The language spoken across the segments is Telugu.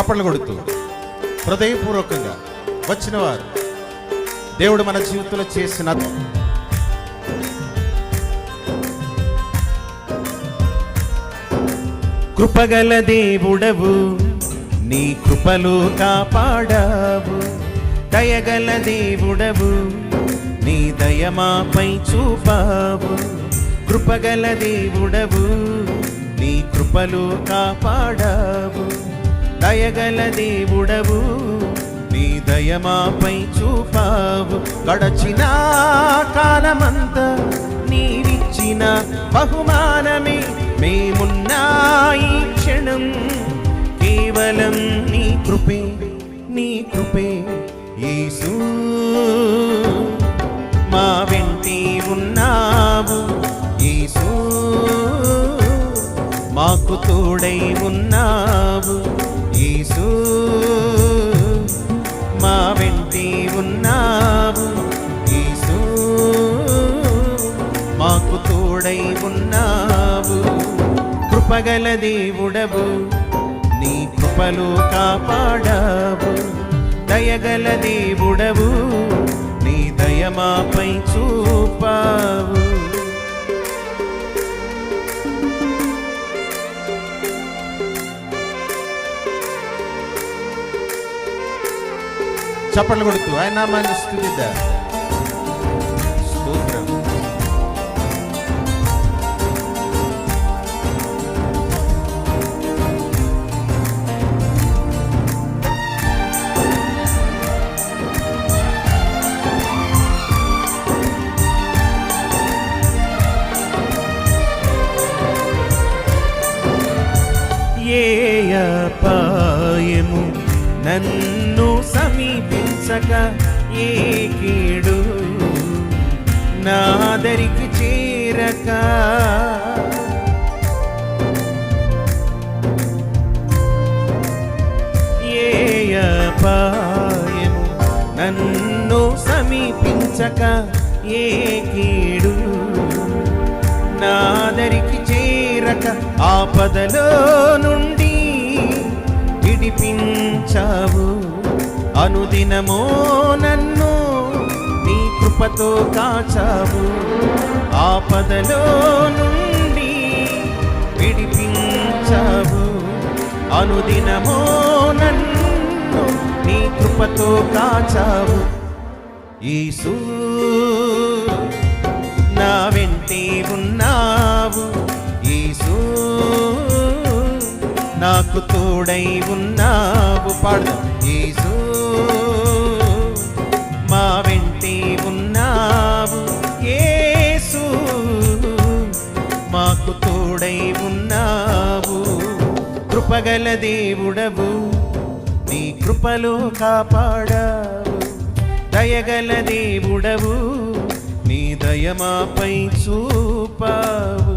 చప్పట్లు కొడుతూ హృదయపూర్వకంగా వచ్చిన వారు దేవుడు మన జీవితంలో చేసిన కృపగల దేవుడవు నీ కృపలు కాపాడావు. దయగల దేవుడవు నీ దయమాపై చూపావు. కృపగల దేవుడవు నీ కృపలు కాపాడావు. దయగల దేవుడవు నీ దయమాపై చూపావు. గడచిన కాలమంత నీవిచ్చిన బహుమానమే మేమున్నాయి క్షణం. కేవలం నీ కృపే నీ కృపే యేసు. మా వెంటి ఉన్నావు యేసు. మాకు తోడై ఉన్నావు యేసు మా వెంటి ఉన్నావు యేసు మాకు తోడై ఉన్నావు. కృపగల దేవుడవు. నీ కృపలు కాపాడావు. దయగల దేవుడవు. నీ దయమాపై చూపావు. చప్పట్లు కొడుతూ ఆయన నామాన్ని స్థుతిద్దా స్తోత్రం. ఏ అపాయము నన్ను సమీపి సమీపించక ఏ కీడు నాదరికి చేరక. ఏయపాయము నన్ను సమీపించక ఏ కీడు నాదరికి చేరక ఆపదలో నుండి విడిపించావు. అనుదినమో నన్ను నీ కృపతో కాచావు. ఆపదలో నుండి విడిపించావు. అనుదినమో నన్ను నీ కృపతో కాచావు. ఈసు నా వెంటే ఉన్నావు. ఈసు నాకు తోడై ఉన్నావు. పాడు ఈసు కృపగల దేవుడవు. నీ కృపలో కాపాడావు. దయగల దేవుడవు. నీ దయమాపై చూపావు.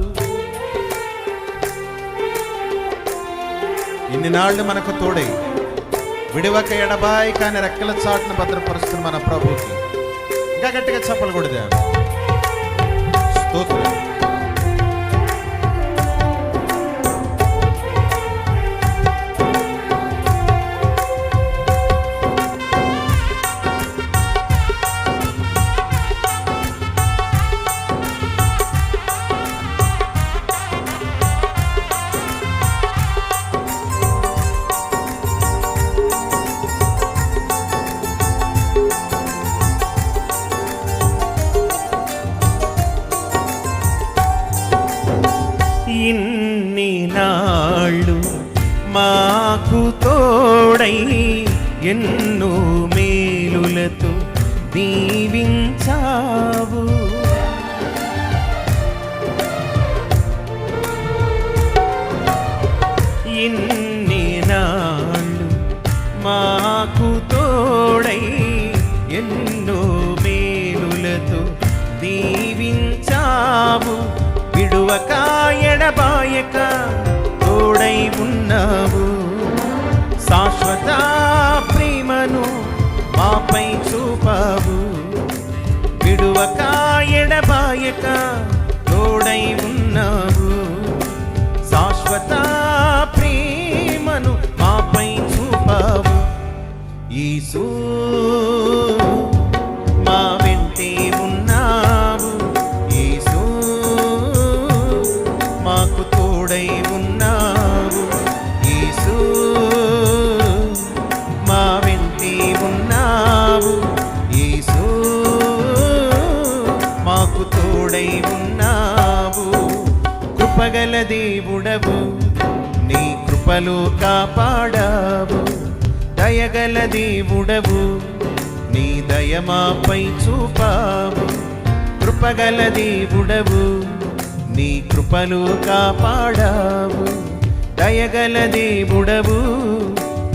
ఇన్ని నాళ్ళు మనకు తోడై విడివక ఎడబాయి కానీ రెక్కల చాటును భద్రపరుస్తుంది మన ప్రభుకి. ఇంకా గట్టిగా చెప్పలు కొడదా స్తోత్రం. తోడై ఎన్నో మేలులతో దీవించావు. ఇన్ని నాళ్ళు మాకు తోడై ఎన్నో మేలులతో దీవించావు. విడువకా కృపగల దేవుడవు. నీ కృపలో కాపాడావు. దయగల దేవుడవు. నీ దయమాపై చూపావు. కృపగల దేవుడవు. నీ కృపలు కాపాడావు. దయగల దేవుడవు.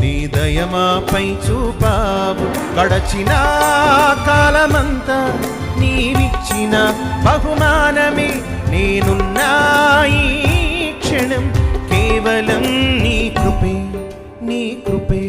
నీ దయమాపై చూపావు. గడచిన కాలమంతా నీవిచ్చిన బహుమానమే నేనున్నా ఈ క్షణం కేవలం నీ కృపే నీ కృపే.